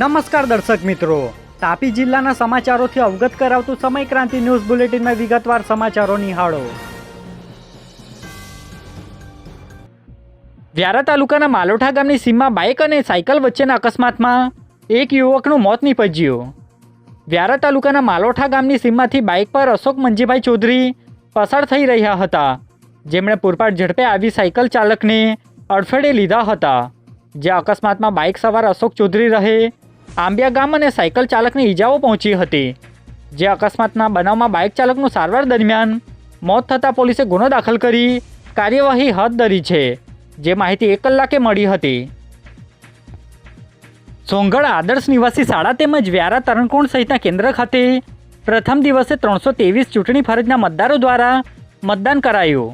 નમસ્કાર દર્શક મિત્રો. તાપી જિલ્લાના સમાચારોથી અવગત કરાવતું સમય ક્રાંતિ ન્યૂઝ બુલેટિનમાં વિગતવાર સમાચારો નિહાળો. વ્યારા તાલુકાના માલોઠા ગામની સીમમાં બાઇક અને સાયકલ વચ્ચેના અકસ્માતમાં એક યુવકનું મોત નીપજ્યું. વ્યારા તાલુકાના માલોઠા ગામની સીમમાંથી બાઇક પર અશોક મંજીભાઈ ચૌધરી પસાર થઈ રહ્યા હતા. જેમણે પૂરપાટ ઝડપે આવી સાયકલ ચાલકને અડફેટે લીધા હતા. જે અકસ્માતમાં બાઇક સવાર અશોક ચૌધરી રહે આંબિયા ગામ અને સાયકલ ચાલકને ઈજાઓ પહોંચી હતી, જે અકસ્માતના બનાવમાં બાઇક ચાલકનું સારવાર દરમિયાન મોત થતાં પોલીસે ગુનો દાખલ કરી કાર્યવાહી હાથ ધરી છે, જે માહિતી એક કલાકે મળી હતી. સોંગળ આદર્શ નિવાસી શાળા તેમજ વ્યારા તરણકોણ સહિતના કેન્દ્ર ખાતે પ્રથમ દિવસે ત્રણસો ત્રેવીસ ચૂંટણી ફરજના મતદારો દ્વારા મતદાન કરાયું.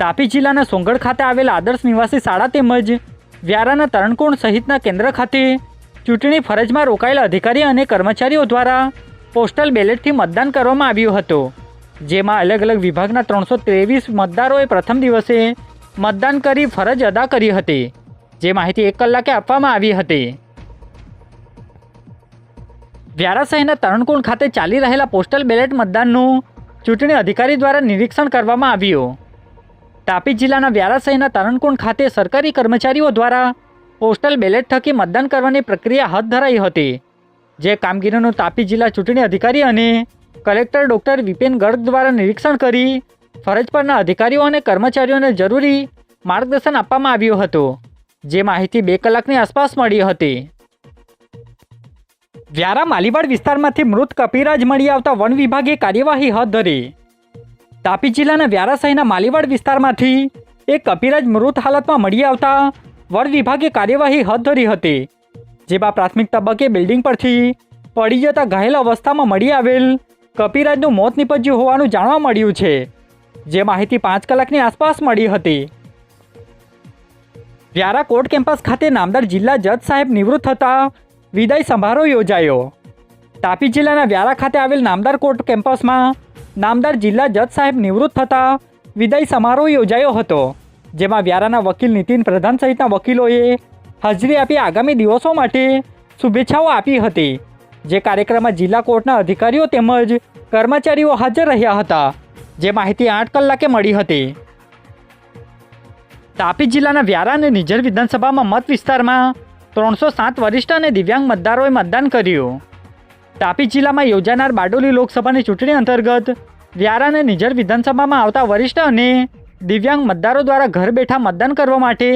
તાપી જિલ્લાના સોંગઢ ખાતે આવેલ આદર્શ નિવાસી શાળા તેમજ વ્યારાના તરણકોણ સહિતના કેન્દ્ર ખાતે ચૂંટણી ફરજમાં રોકાયેલા અધિકારી અને કર્મચારીઓ દ્વારા પોસ્ટલ બેલેટથી મતદાન કરવામાં આવ્યું હતું, જેમાં અલગ અલગ વિભાગના ત્રણસો ત્રેવીસ મતદારોએ પ્રથમ દિવસે મતદાન કરી ફરજ અદા કરી હતી, જે માહિતી એક કલાકે આપવામાં આવી હતી. વ્યારા શહેરના તરણકુંડ ખાતે ચાલી રહેલા પોસ્ટલ બેલેટ મતદાનનું ચૂંટણી અધિકારી દ્વારા નિરીક્ષણ કરવામાં આવ્યું. તાપી જિલ્લાના વ્યારા શહેરના તરણકુંડ ખાતે સરકારી કર્મચારીઓ દ્વારા પોસ્ટલ બેલેટ થકી મતદાન કરવાની પ્રક્રિયા હાથ ધરાઈ હતી. જે કામગીરીનું તાપી જિલ્લા ચૂંટણી અધિકારી અને કલેક્ટર ડૉક્ટર વિપિન ગર્ગ દ્વારા નિરીક્ષણ કરી ફરજ પરના અધિકારીઓ અને કર્મચારીઓને જરૂરી માર્ગદર્શન આપવામાં આવ્યું હતું. જે માહિતી બે કલાકની આસપાસ મળી હતી. વ્યારા માલીવાડ વિસ્તારમાંથી મૃત કપિરાજ મળી આવતા વન વિભાગે કાર્યવાહી હાથ ધરી. તાપી જિલ્લાના વ્યારા શહેરના માલીવાડ વિસ્તારમાંથી એક કપિરાજ મૃત હાલતમાં મળી આવતા વન વિભાગે કાર્યવાહી હાથ ધરી હતી, જેમાં પ્રાથમિક તબક્કે બિલ્ડિંગ પરથી પડી જતા ઘાયલ અવસ્થામાં મળી આવેલ કપિરાજનું મોત નીપજ્યું હોવાનું જાણવા મળ્યું છે, જે માહિતી પાંચ કલાકની આસપાસ મળી હતી. વ્યારા કોર્ટ કેમ્પસ ખાતે નામદાર જિલ્લા જજ સાહેબ નિવૃત્ત થતા વિદાય સમારોહ યોજાયો. તાપી જિલ્લાના વ્યારા ખાતે આવેલ નામદાર કોર્ટ કેમ્પસમાં નામદાર જિલ્લા જજ સાહેબ નિવૃત્ત થતા વિદાય સમારોહ યોજાયો હતો. જેમાં વ્યારાના વકીલ નીતિન પ્રધાન સહિતના વકીલોએ હાજરી આપી આગામી દિવસો માટે શુભેચ્છાઓ આપી હતી. જે કાર્યક્રમમાં જિલ્લા કોર્ટના અધિકારીઓ તેમજ કર્મચારીઓ હાજર રહ્યા હતા. જે માહિતી આઠ કલાકે મળી હતી. તાપી જિલ્લાના વ્યારા અને નિઝર વિધાનસભામાં મત વિસ્તારમાં ત્રણસો સાત વરિષ્ઠ અને દિવ્યાંગ મતદારોએ મતદાન કર્યું. તાપી જિલ્લામાં યોજાનાર બારડોલી લોકસભાની ચૂંટણી અંતર્ગત વ્યારા અને નિઝર વિધાનસભામાં આવતા વરિષ્ઠ અને દિવ્યાંગ મતદારો દ્વારા ઘર બેઠા મતદાન કરવા માટે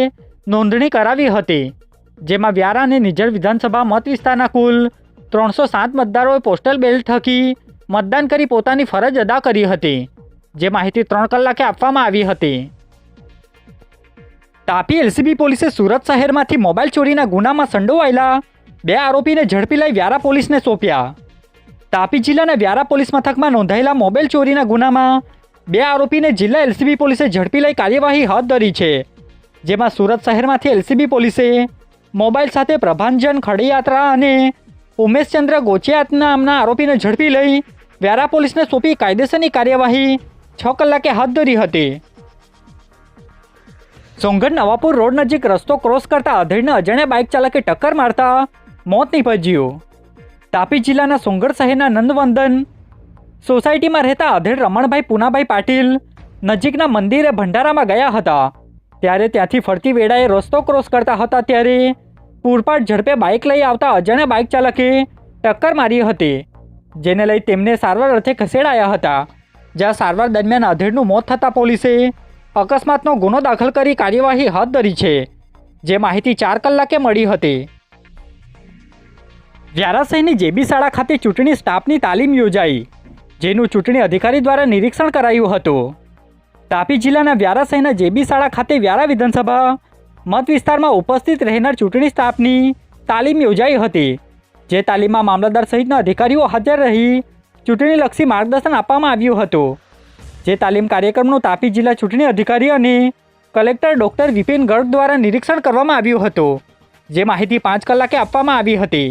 નોંધણી કરાવી હતી, જેમાં વ્યારા અને નિઝર વિધાનસભા મત વિસ્તારના કુલ ત્રણસો સાત મતદારોએ પોસ્ટલ બેલેટ થકી મતદાન કરી પોતાની ફરજ અદા કરી હતી, જે માહિતી ત્રણ કલાકે આપવામાં આવી હતી. તાપી એલસીબી પોલીસે સુરત શહેરમાંથી મોબાઈલ ચોરીના ગુનામાં સંડોવાયેલા બે આરોપીને ઝડપી લઈ વ્યારા પોલીસને સોંપ્યા. તાપી જિલ્લાના વ્યારા પોલીસ મથકમાં નોંધાયેલા મોબાઈલ ચોરીના ગુનામાં બે આરોપીને જિલ્લા એલસીબી પોલીસે ઝડપી લઈ કાર્યવાહી હાથ ધરી છે, જેમાં સુરત શહેરમાંથી એલસીબી પોલીસે મોબાઈલ સાથે પ્રભાંજન ખડીયાત્રા અને ઉમેશચંદ્ર ગોચિયાત નામના આરોપીને ઝડપી લઈ વ્યારા પોલીસને સોંપી કાયદેસરની કાર્યવાહી છ કલાકે હાથ ધરી હતી. સોંગઢ નવાપુર રોડ નજીક રસ્તો ક્રોસ કરતા અધેડને અજાણ્યા બાઇક ચાલકે ટક્કર મારતા મોત નીપજ્યું. તાપી જિલ્લાના સોંગઢ શહેરના નંદવંદન સોસાયટીમાં રહેતા અધેડ રમણભાઈ પૂનાભાઈ પાટીલ નજીકના મંદિરે ભંડારામાં ગયા હતા. ત્યારે ત્યાંથી ફરતી વેળાએ રસ્તો ક્રોસ કરતા હતા ત્યારે પૂરપાટ ઝડપે બાઇક લઈ આવતા અજાણ્યા બાઇક ચાલકે ટક્કર મારી હતી, જેને લઈ તેમને સારવાર અર્થે ખસેડાયા હતા. જ્યાં સારવાર દરમિયાન અધેડનું મોત થતાં પોલીસે અકસ્માતનો ગુનો દાખલ કરી કાર્યવાહી હાથ ધરી છે, જે માહિતી ચાર કલાકે મળી હતી. વ્યારા જેબી શાળા ખાતે ચૂંટણી સ્ટાફની તાલીમ યોજાઈ. જેનું ચૂંટણી અધિકારી દ્વારા નિરીક્ષણ કરાયું હતું. તાપી જિલ્લાના વ્યારા શહેરના જેબી શાળા ખાતે વ્યારા વિધાનસભા મત વિસ્તારમાં ઉપસ્થિત રહેનાર ચૂંટણી સ્ટાફની તાલીમ યોજાઈ હતી, જે તાલીમમાં મામલતદાર સહિતના અધિકારીઓ હાજર રહી ચૂંટણીલક્ષી માર્ગદર્શન આપવામાં આવ્યું હતું. જે તાલીમ કાર્યક્રમનું તાપી જિલ્લા ચૂંટણી અધિકારી અને કલેક્ટર ડૉક્ટર વિપિન ગર્ગ દ્વારા નિરીક્ષણ કરવામાં આવ્યું હતું, જે માહિતી પાંચ કલાકે આપવામાં આવી હતી.